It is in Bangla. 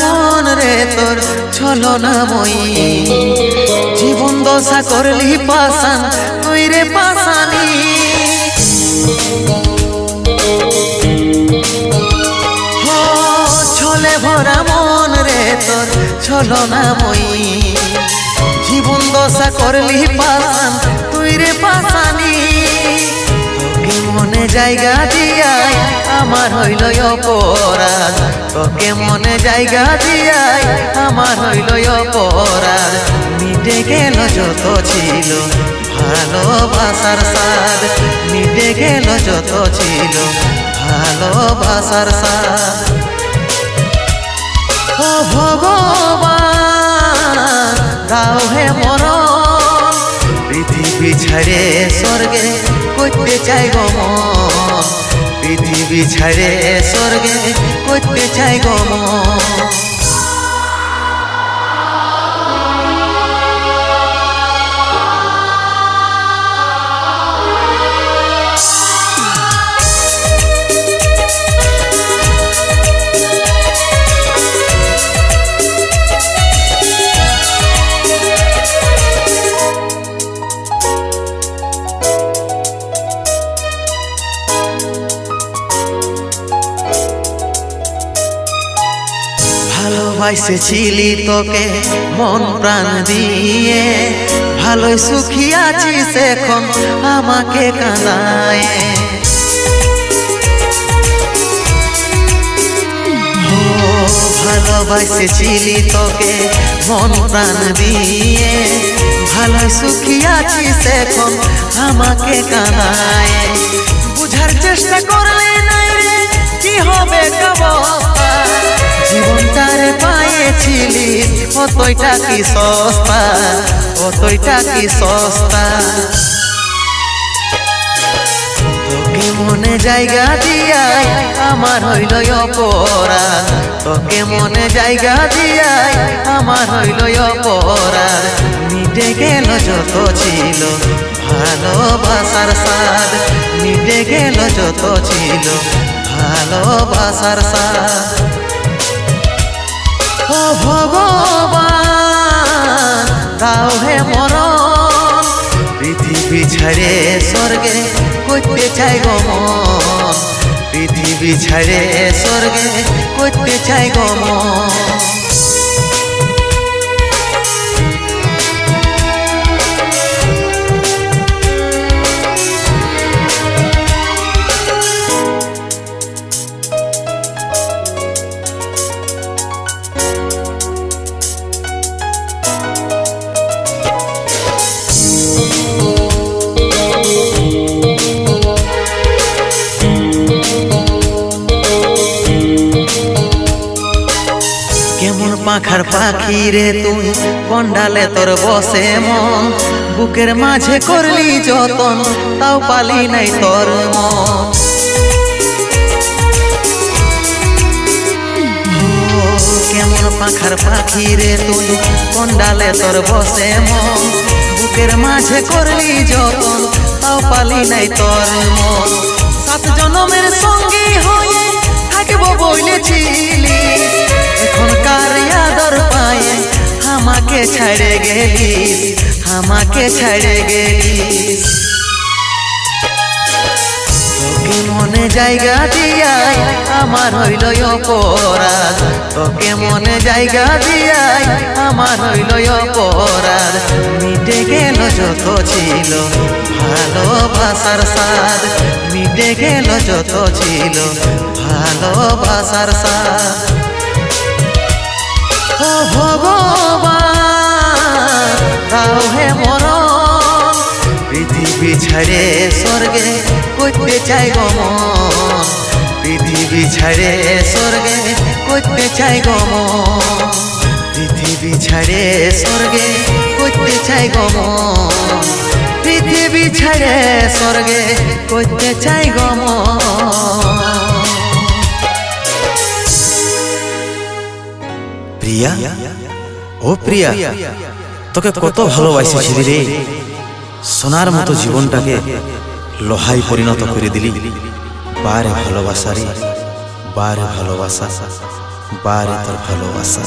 রে তোর ছলনাময়ী। জীবন দশা করলি পাশান, তুই রে পাশানি। ছলে ভরা মন রে তোর ছলনাময়ী। জীবন দশা করলি পাশান, তুই রে পাশানি মনে জায়গা দিয়াই, আমার হইল অপরাধ। তোকে মনে জায়গা দিয়াই, আমার হইল অপরাধ। মিটে গেল যত ছিল, ভালোবাসার সাদ মিটে গেল যত ছিল, ভালোবাসার সাদ ও ভগবান, দাও হে মরণ। পৃথিবী ছাড়ে স্বর্গে করতে চাই গো পৃথিবী ছাড়ে স্বর্গে করতে চাই গো ভালোবাসেছিলি তোকে মন প্রাণ দিয়ে। ভালোই সুখী আছিস এখন আমাকে কাঁদায়। ও ভালোবাসেছিলি তোকে মন প্রাণ দিয়ে। ভালো সুখী আছিস এখন আমাকে কানায় বুঝার চেষ্টা করলে রে, কি হবে জীবনটারে কতইটা কি সস্তা কতইটা কি সস্তা। তোকে মনে জায়গা দিয়াই আমার হইল অপরাধ। তোকে মনে জায়গা দিয়াই আমার হইল অপরাধ। মিটে গেল যত ছিল ভালোবাসার সাদ মিটে গেল যত ছিল ভালোবাসার সাদ ও ভগবান স্বর্গে করতে চাই গো মন। পৃথিবী ছাড়ে স্বর্গে করতে চাই গো পাখার পাখি রে তুই, কন্ডালে তোর বসে মন। বুকের মাঝে করলি যতন, তাও পালি নাই তোর মন। কেমন পাখার পাখি রে তুই, কন্ডালে তোর বসে মন। বুকের মাঝে করলি যতন, তাও পালি নাই তোর মন। সাত জনমের সঙ্গী হয়ে থাকব বলেছিলি এখনকার আমাকে ছাড়ে গেলিস আমাকে ছাড়ে গেলিস তোকে মনে জায়গা দিয়াই আমার হইল অপরাধ। তোকে মনে জায়গা দিয়াই আমার হইল অপরাধ। মিটে গেল যত ছিল, ভালোবাসার সাদ মিটে গেল যত ছিল, ভালোবাসার সাদ ও ভগবান দাও হে মরণ, পৃথিবী ছাড়ে স্বর্গে করতে চাই গো মন। পৃথিবী ছাড়ে স্বর্গে করতে চাই গো মন। পৃথিবী ছাড়ে স্বর্গে করতে চাই গো মন। পৃথিবী ছাড়ে স্বর্গে করতে চাই গো প্রিয়া? ও প্রিয়া, তোকে কত ভালোবাসেছি রে। সোনার মতো জীবনটাকে লোহাই পরিণত করে দিলি। বারে ভালোবাসা রে, বারে ভালোবাসা, বারে তোর ভালোবাসা।